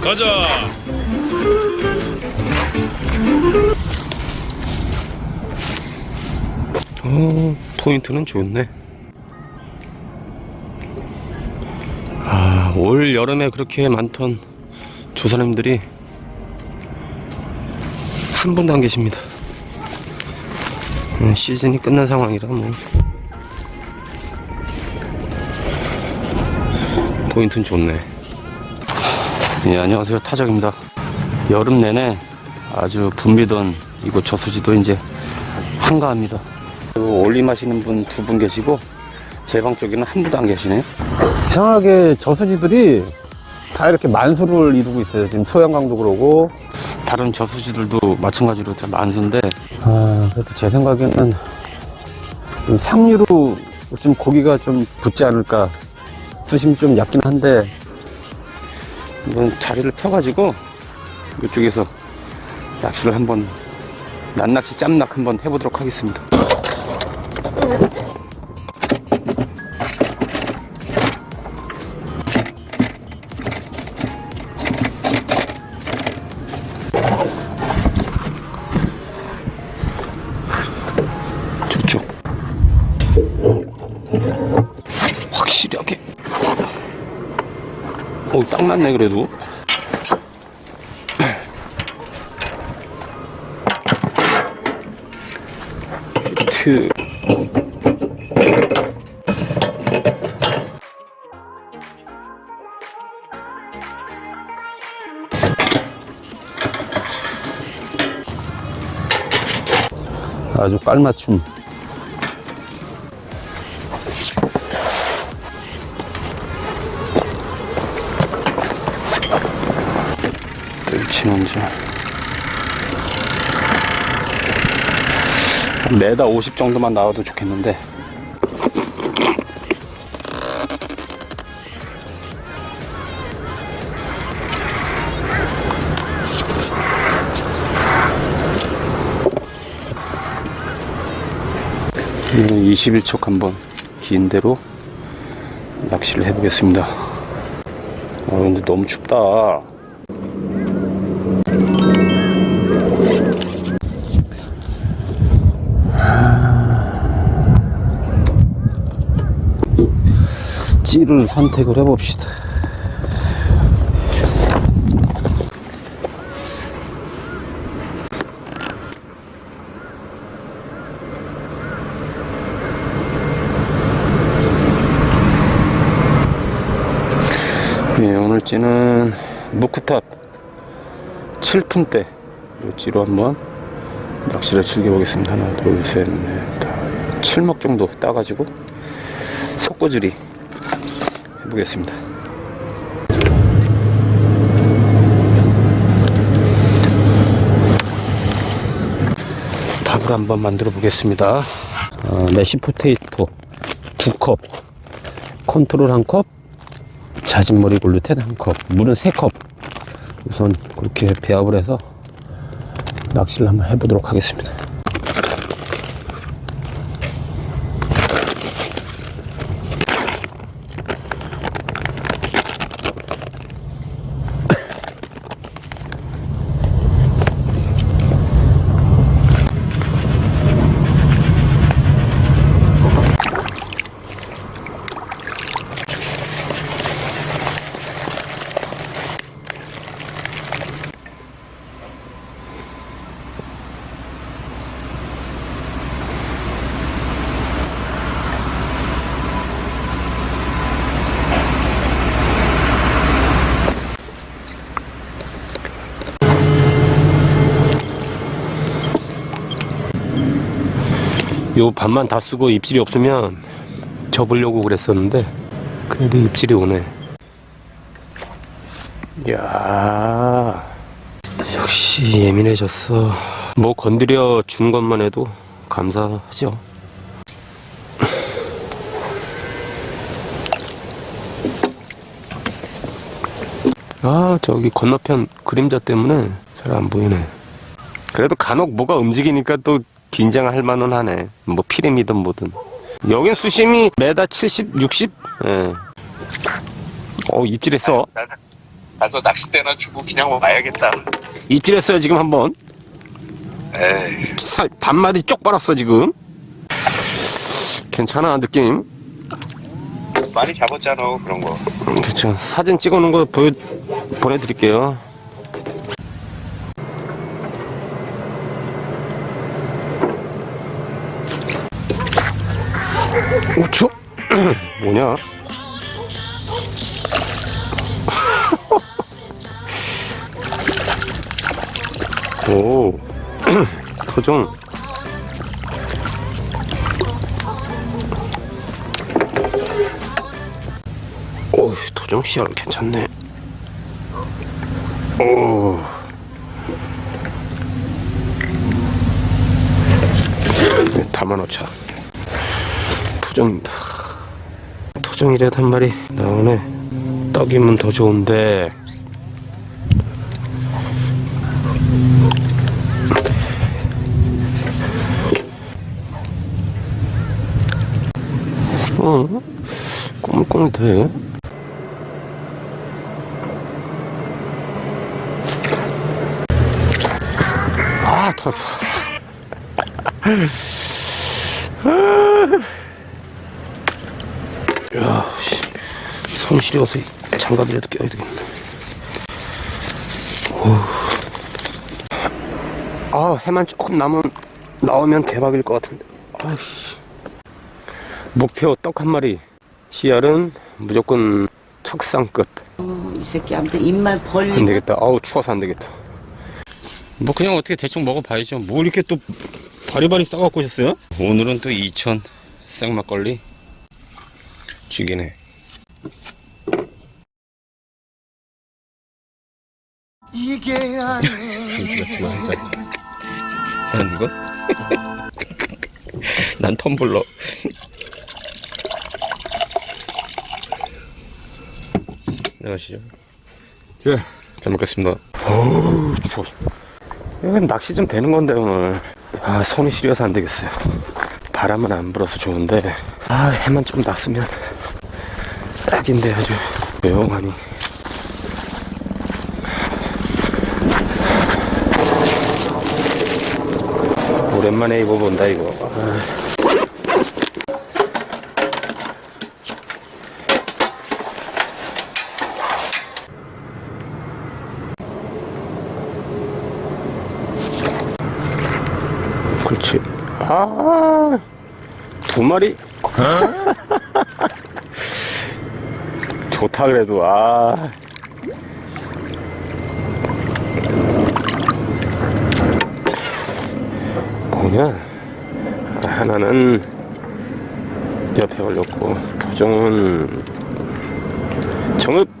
가자. 어, 포인트는 좋네. 아, 올 여름에 그렇게 많던 조사님들이 한 분도 안 계십니다. 음, 시즌이 끝난 상황이라 뭐. 포인트는 좋네. 예, 안녕하세요. 타적입니다. 여름 내내 아주 붐비던 이곳 저수지도 이제 한가합니다. 올림하시는 분 두 분 계시고 제 방 쪽에는 한 분도 안 계시네요. 이상하게 저수지들이 다 이렇게 만수를 이루고 있어요. 지금 소양강도 그러고. 다른 저수지들도 마찬가지로 다 만수인데 아, 그래도 제 생각에는 좀 상류로 좀 고기가 좀 붙지 않을까. 수심이 좀 얕긴 한데, 이번 자리를 펴가지고 이쪽에서 낚시를 한번 낱낚시 짬낚 한번 해보도록 하겠습니다. 오, 딱 맞네, 그래도. 트. 아주 깔맞춤. 먼저. 한 메다 50 정도만 나와도 좋겠는데. 이번엔 21척 한번 긴 대로 낚시를 해보겠습니다. 아 근데 너무 춥다. 찌를 선택을 해봅시다. 예, 오늘 찌는 무쿠탑 7푼대 요 찌로 한번 낚시를 즐겨보겠습니다. 하나, 둘, 셋, 넷, 다 7먹 정도 따가지고 석고줄이 해 보겠습니다. 밥을 한번 만들어 보겠습니다. 어, 메시 포테이토 두 컵, 컨트롤 한 컵, 자진머리 글루텐 한 컵, 물은 세 컵. 우선 그렇게 배합을 해서 낚시를 한번 해보도록 하겠습니다. 요 반만 다 쓰고 입질이 없으면 접으려고 그랬었는데 그래도 입질이 오네. 이야. 역시 예민해졌어. 뭐 건드려 준 것만 해도 감사하죠. 아 저기 건너편 그림자 때문에 잘 안 보이네. 그래도 간혹 뭐가 움직이니까 또 긴장할 만은 하네. 뭐 피레미든 뭐든. 여긴 수심이 메다 70, 60? 예. 어, 입질했어. 가서 낚싯대나 주고 그냥 와야겠다. 입질했어요 지금 한 번 에이, 살 반마디 쪽 빨았어 지금 괜찮아 느낌 많이 잡았잖아, 그런 거. 그렇죠 사진 찍어놓은 거 보여 보내드릴게요 오초 뭐냐? 오. 토종. 오 토종 씨알 괜찮네. 오 네, 담아놓자 토종입니다 토종이라도 한 마리 나오네 떡이면 더 좋은데 어? 꼬물꼬물 돼. 아, 터졌어. 야, 씨. 손 시려워서 장갑이라도 껴야 되겠네. 오. 아, 해만 조금 남은, 나오면 대박일 것 같은데. 아이씨. 목표 떡 한 마리. 씨알은 무조건 척상 끝. 이 새끼 아무튼 입만 안 벌리고 되겠다. 아우 추워서 안 되겠다. 뭐 그냥 어떻게 대충 먹어봐야죠. 뭐 이렇게 또 바리바리 싸갖고 오셨어요? 오늘은 또 이천 생막걸리 죽이네. 이게 아니야. 난 이거? 난 텀블러. 안녕하시죠. 예, 잘 먹겠습니다. 어우, 추워. 이건 낚시 좀 되는 건데, 오늘. 아, 손이 시려서 안 되겠어요. 바람은 안 불어서 좋은데, 아, 해만 좀 났으면 딱인데 아주 조용하니. 오랜만에 입어본다, 이거. 아. 그렇지. 아, 두 마리. 좋다 그래도 아. 뭐냐? 하나는 옆에 걸렸고 도종은 정읍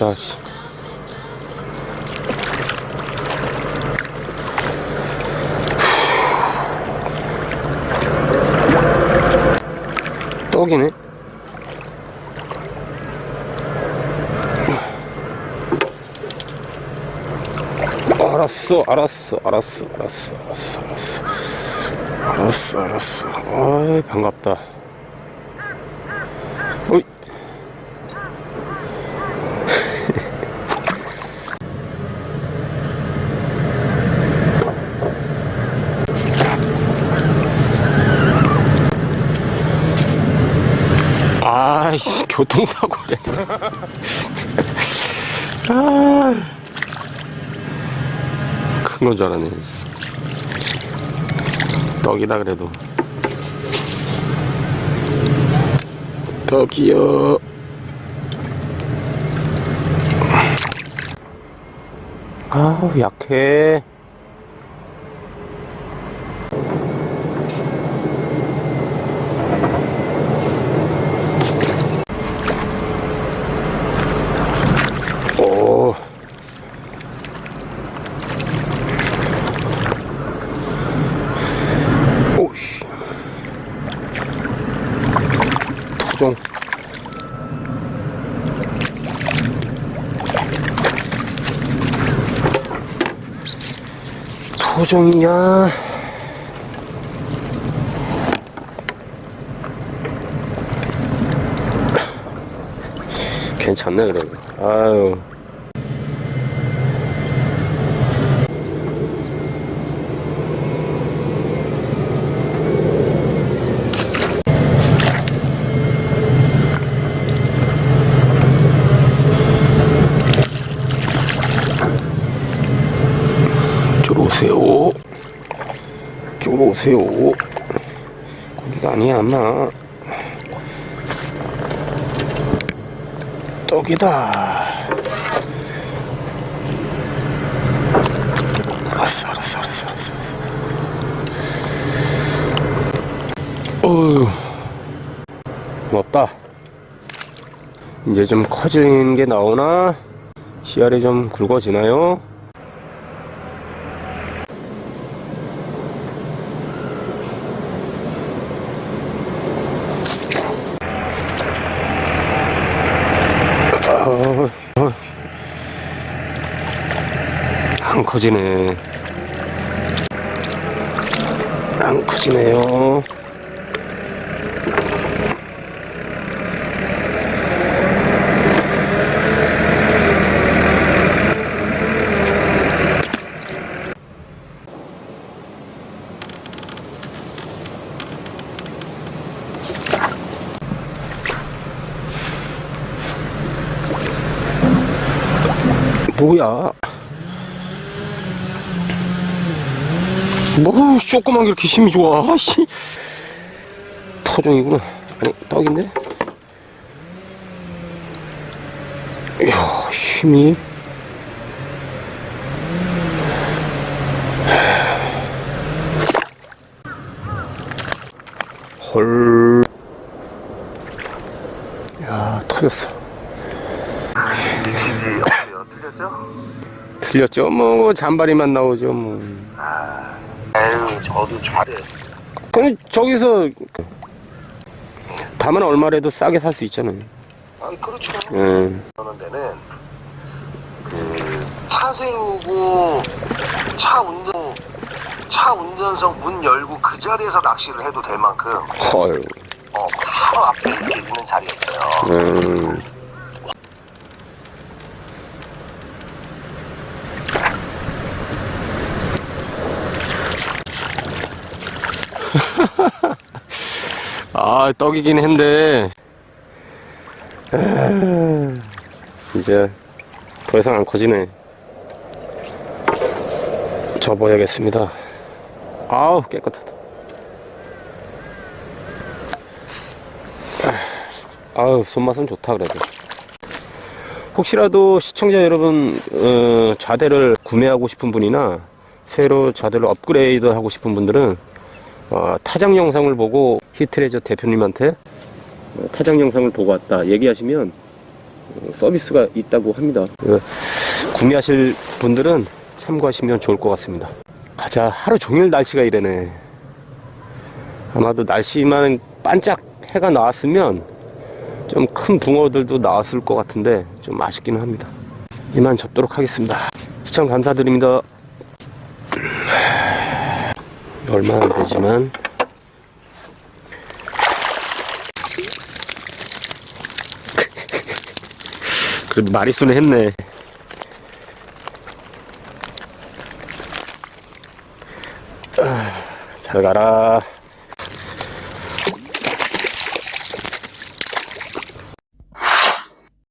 어, 약하다. 씨. 떡이네. 알았어, 알았어, 알았어, 알았어, 알았어, 알았어. 알았어, 알았어. 아이, 반갑다. 어이. 아이씨, 교통사고래. 아. 큰 건 줄 알았네. 떡이다 그래도. 떡이요. 아우 약해. 토종. 토종이야. 괜찮네 그래도. 아유. 이쪽으로 오세요. 이쪽으로 오세요. 고기가 아니야, 아마. 떡이다. 알았어, 알았어, 알았어, 알았어. 어휴. 고맙다. 이제 좀 커진 게 나오나? 씨알이 좀 굵어지나요? 어, 어. 안 커지네. 안 커지네요. 뭐야? 뭐 조그만 게 이렇게 힘이 좋아? 씨. 토종이구나. 아니 떡인데? 이야 힘이. 헐. 야 터졌어. 틀렸죠? 틀렸죠? 뭐 잔바리만 나오죠 뭐. 에휴 저도 잘해 그냥 저기서 다만 얼마라도 싸게 살 수 있잖아요. 아 그렇죠 예. 그러는 데는 그 차 세우고 차 운전 차 운전석 문 열고 그 자리에서 낚시를 해도 될 만큼 헐. 어 바로 앞에 이렇게 있는 자리였어요 음. 아 떡이긴 한데. 아, 이제 더 이상 안 커지네. 접어야겠습니다. 아우 깨끗하다. 아우 손맛은 좋다 그래도. 혹시라도 시청자 여러분 어, 자대를 구매하고 싶은 분이나 새로 자대를 업그레이드 하고 싶은 분들은 어, 타장 영상을 보고 히트레저 대표님한테 어, 타장 영상을 보고 왔다 얘기하시면 어, 서비스가 있다고 합니다 어, 구매하실 분들은 참고하시면 좋을 것 같습니다 가자 하루 종일 날씨가 이래네 아마도 날씨만 반짝 해가 나왔으면 좀 큰 붕어들도 나왔을 것 같은데 좀 아쉽기는 합니다. 이만 접도록 하겠습니다. 시청 감사드립니다. 얼마 안 되지만 그래도 마리수는 했네. 아, 잘 가라.